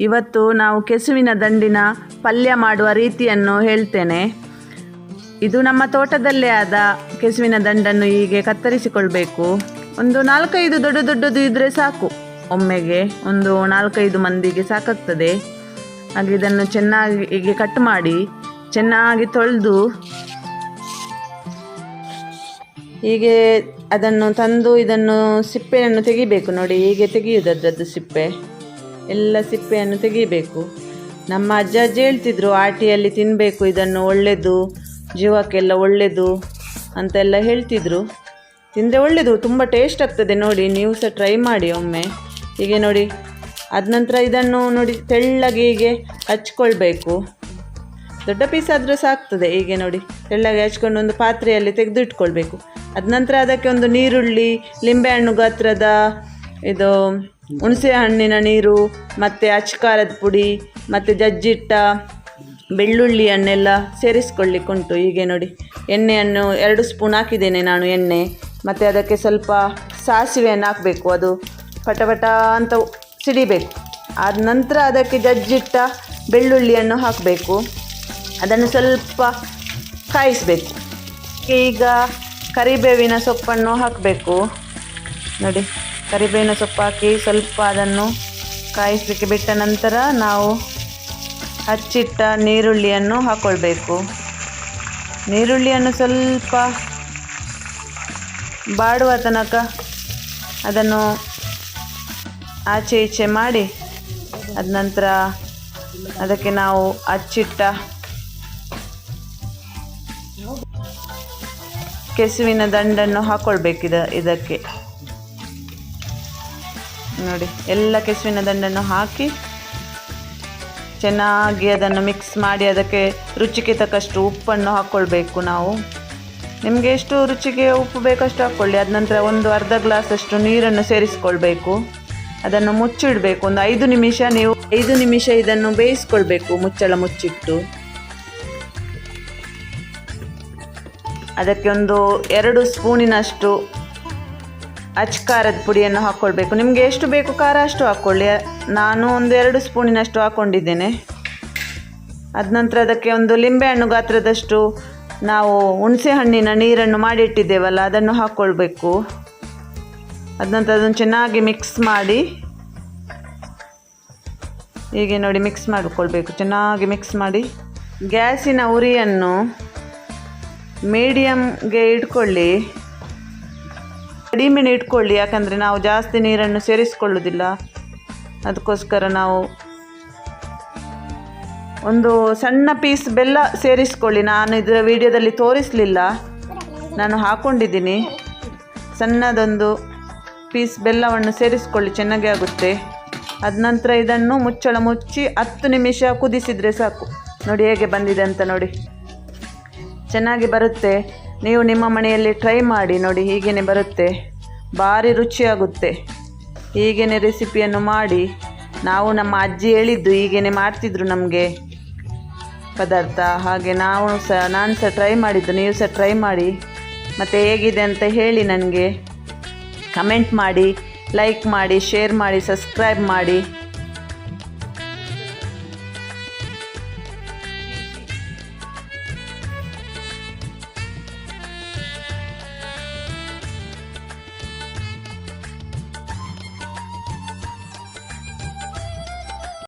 ಇವತ್ತು ನಾವು ಕೆಸುವಿನ ದಂಡಿನ ಪಲ್ಯ ಮಾಡುವ ರೀತಿಯನ್ನು ಹೇಳ್ತೇನೆ. ಇದು ನಮ್ಮ ತೋಟದಲ್ಲೇ ಆದ ಕೆಸುವಿನ ದಂಡನ್ನು ಹೀಗೆ ಕತ್ತರಿಸಿಕೊಳ್ಬೇಕು. ಒಂದು ನಾಲ್ಕೈದು ದೊಡ್ಡ ದೊಡ್ಡದು ಇದ್ದರೆ ಸಾಕು. ಒಮ್ಮೆಗೆ ಒಂದು ನಾಲ್ಕೈದು ಮಂದಿಗೆ ಸಾಕಾಗ್ತದೆ. ಹಾಗೆ ಇದನ್ನು ಚೆನ್ನಾಗಿ ಹೀಗೆ ಕಟ್ ಮಾಡಿ, ಚೆನ್ನಾಗಿ ತೊಳೆದು, ಹೀಗೆ ಅದನ್ನು ತಂದು ಇದನ್ನು ಸಿಪ್ಪೆಯನ್ನು ತೆಗಿಬೇಕು. ನೋಡಿ, ಹೀಗೆ ತೆಗೆಯುವುದು ಅದರದ್ದು ಸಿಪ್ಪೆ. ಎಲ್ಲ ಸಿಪ್ಪೆಯನ್ನು ತೆಗಿಬೇಕು. ನಮ್ಮ ಅಜ್ಜ ಅಜ್ಜಿ ಹೇಳ್ತಿದ್ರು, ಆಟಿಯಲ್ಲಿ ತಿನ್ನಬೇಕು ಇದನ್ನು ಒಳ್ಳೆಯದು ಜೀವಕ್ಕೆಲ್ಲ ಒಳ್ಳೆಯದು ಅಂತೆಲ್ಲ ಹೇಳ್ತಿದ್ರು. ತಿಂದರೆ ಒಳ್ಳೆಯದು ತುಂಬ ಟೇಸ್ಟ್ ಆಗ್ತದೆ ನೋಡಿ, ನೀವು ಸಹ ಟ್ರೈ ಮಾಡಿ ಒಮ್ಮೆ. ಹೀಗೆ ನೋಡಿ, ಅದ ನಂತರ ಇದನ್ನು ನೋಡಿ, ತೆಳ್ಳಗೆ ಹೀಗೆ ಹಚ್ಕೊಳ್ಬೇಕು. ದೊಡ್ಡ ಪೀಸ್ ಆದರೂ ಸಾಕ್ತದೆ ಹೀಗೆ ನೋಡಿ, ತೆಳ್ಳಗೆ ಹಚ್ಕೊಂಡು ಒಂದು ಪಾತ್ರೆಯಲ್ಲಿ ತೆಗೆದು ಇಟ್ಕೊಳ್ಬೇಕು ಅದ ನಂತರ ಅದಕ್ಕೆ ಒಂದು ನೀರುಳ್ಳಿ ಲಿಂಬೆಹಣ್ಣು ಗಾತ್ರದ ಇದು ಹುಣಸೆ ಹಣ್ಣಿನ ನೀರು, ಮತ್ತು ಅಚ್ಕಾರದ ಪುಡಿ, ಮತ್ತು ಜಜ್ಜಿಟ್ಟ ಬೆಳ್ಳುಳ್ಳಿಯನ್ನೆಲ್ಲ ಸೇರಿಸ್ಕೊಳ್ಳಿಕ್ಕುಂಟು. ಹೀಗೆ ನೋಡಿ, ಎಣ್ಣೆಯನ್ನು ಎರಡು ಸ್ಪೂನ್ ಹಾಕಿದ್ದೇನೆ ನಾನು ಎಣ್ಣೆ. ಮತ್ತು ಅದಕ್ಕೆ ಸ್ವಲ್ಪ ಸಾಸಿವೆಯನ್ನು ಹಾಕಬೇಕು. ಅದು ಪಟ ಪಟ ಅಂತ ಸಿಡಿಬೇಕು. ಆದ ನಂತರ ಅದಕ್ಕೆ ಜಜ್ಜಿಟ್ಟ ಬೆಳ್ಳುಳ್ಳಿಯನ್ನು ಹಾಕಬೇಕು. ಅದನ್ನು ಸ್ವಲ್ಪ ಕಾಯಿಸಬೇಕು. ಈಗ ಕರಿಬೇವಿನ ಸೊಪ್ಪನ್ನು ಹಾಕಬೇಕು. ನೋಡಿ. ಕರಿಬೇವಿನ ಸೊಪ್ಪು ಹಾಕಿ ಸ್ವಲ್ಪ ಅದನ್ನು ಕಾಯಿಸಲಿಕ್ಕೆ ಬಿಟ್ಟ ನಂತರ ನಾವು ಹಚ್ಚಿಟ್ಟ ನೀರುಳ್ಳಿಯನ್ನು ಹಾಕ್ಕೊಳ್ಬೇಕು ನೀರುಳ್ಳಿಯನ್ನು ಸ್ವಲ್ಪ ಬಾಡುವ ತನಕ ಅದನ್ನು ಆಚೆ ಈಚೆ ಮಾಡಿ ಅದ ನಂತರ ಅದಕ್ಕೆ ನಾವು ಹಚ್ಚಿಟ್ಟ ಕೆಸುವಿನ ದಂಡನ್ನು ಹಾಕ್ಕೊಳ್ಬೇಕಿದ ಇದಕ್ಕೆ. ನೋಡಿ, ಎಲ್ಲ ಕೆಸುವಿನ ದಂಡನ್ನು ಹಾಕಿ ಚೆನ್ನಾಗಿ ಅದನ್ನು ಮಿಕ್ಸ್ ಮಾಡಿ ಅದಕ್ಕೆ ರುಚಿಗೆ ತಕ್ಕಷ್ಟು ಉಪ್ಪನ್ನು ಹಾಕ್ಕೊಳ್ಬೇಕು ನಾವು. ನಿಮಗೆ ಎಷ್ಟು ರುಚಿಗೆ ಉಪ್ಪು ಬೇಕಷ್ಟು ಹಾಕ್ಕೊಳ್ಳಿ ಅದ ನಂತರ ಒಂದು ಅರ್ಧ ಗ್ಲಾಸಷ್ಟು ನೀರನ್ನು ಸೇರಿಸ್ಕೊಳ್ಬೇಕು. ಅದನ್ನು ಮುಚ್ಚಿಡಬೇಕು, ಒಂದು ಐದು ನಿಮಿಷ ನೀವು, ಐದು ನಿಮಿಷ ಇದನ್ನು ಬೇಯಿಸ್ಕೊಳ್ಬೇಕು ಮುಚ್ಚಳ ಮುಚ್ಚಿಟ್ಟು. ಅದಕ್ಕೆ ಒಂದು ಎರಡು ಸ್ಪೂನಿನಷ್ಟು ಅಚ್ ಖಾರದ ಪುಡಿಯನ್ನು ಹಾಕ್ಕೊಳ್ಬೇಕು ನಿಮಗೆ ಎಷ್ಟು ಬೇಕು ಖಾರ ಅಷ್ಟು ಹಾಕ್ಕೊಳ್ಳಿ ನಾನು ಒಂದು ಎರಡು ಸ್ಪೂನಿನಷ್ಟು ಹಾಕ್ಕೊಂಡಿದ್ದೇನೆ ಅದ ನಂತರ ಅದಕ್ಕೆ ಒಂದು ಲಿಂಬೆಹಣ್ಣು ಗಾತ್ರದಷ್ಟು ನಾವು ಹುಣಸೆ ಹಣ್ಣಿನ ನೀರನ್ನು ಮಾಡಿಟ್ಟಿದ್ದೇವಲ್ಲ, ಅದನ್ನು ಹಾಕ್ಕೊಳ್ಬೇಕು ಅದ ನಂತರ ಅದನ್ನು ಚೆನ್ನಾಗಿ ಮಿಕ್ಸ್ ಮಾಡಿ, ಹೀಗೆ ನೋಡಿ ಮಿಕ್ಸ್ ಮಾಡಿಕೊಳ್ಬೇಕು. ಚೆನ್ನಾಗಿ ಮಿಕ್ಸ್ ಮಾಡಿ, ಗ್ಯಾಸಿನ ಉರಿಯನ್ನು ಮೀಡಿಯಮ್ಗೆ ಇಟ್ಕೊಳ್ಳಿ. ಕಡಿಮೆ ಇಟ್ಕೊಳ್ಳಿ, ಯಾಕಂದರೆ ನಾವು ಜಾಸ್ತಿ ನೀರನ್ನು ಸೇರಿಸ್ಕೊಳ್ಳೋದಿಲ್ಲ ಅದಕ್ಕೋಸ್ಕರ ನಾವು ಒಂದು ಸಣ್ಣ ಪೀಸ್ ಬೆಲ್ಲ ಸೇರಿಸ್ಕೊಳ್ಳಿ. ನಾನು ಇದರ ವಿಡಿಯೋದಲ್ಲಿ ತೋರಿಸಲಿಲ್ಲ. ನಾನು ಹಾಕ್ಕೊಂಡಿದ್ದೀನಿ ಸಣ್ಣದೊಂದು ಪೀಸ್ ಬೆಲ್ಲವನ್ನು ಸೇರಿಸ್ಕೊಳ್ಳಿ, ಚೆನ್ನಾಗಿ ಆಗುತ್ತೆ. ಅದ ನಂತರ ಇದನ್ನು ಮುಚ್ಚಳ ಮುಚ್ಚಿ ಹತ್ತು ನಿಮಿಷ ಕುದಿಸಿದರೆ ಸಾಕು. ನೋಡಿ ಹೇಗೆ ಬಂದಿದೆ ಅಂತ ನೋಡಿ. ಚೆನ್ನಾಗಿ ಬರುತ್ತೆ. ನೀವು ನಿಮ್ಮ ಮನೆಯಲ್ಲಿ ಟ್ರೈ ಮಾಡಿ, ನೋಡಿ ಹೀಗೇ ಬರುತ್ತೆ. ಭಾರಿ ರುಚಿಯಾಗುತ್ತೆ. ಹೀಗೇ ರೆಸಿಪಿಯನ್ನು ಮಾಡಿ, ನಾವು ನಮ್ಮ ಅಜ್ಜಿ ಹೇಳಿದ್ದು ಹೀಗೇ ಮಾಡ್ತಿದ್ರು ನಮಗೆ ಪದಾರ್ಥ. ಹಾಗೆ ನಾವು ಸಹ, ನಾನು ಸಹ ಟ್ರೈ ಮಾಡಿದ್ದು, ನೀವು ಸಹ ಟ್ರೈ ಮಾಡಿ. ಮತ್ತು ಹೇಗಿದೆ ಅಂತ ಹೇಳಿ ನನಗೆ ಕಮೆಂಟ್ ಮಾಡಿ ಲೈಕ್ ಮಾಡಿ ಶೇರ್ ಮಾಡಿ ಸಬ್ಸ್ಕ್ರೈಬ್ ಮಾಡಿ.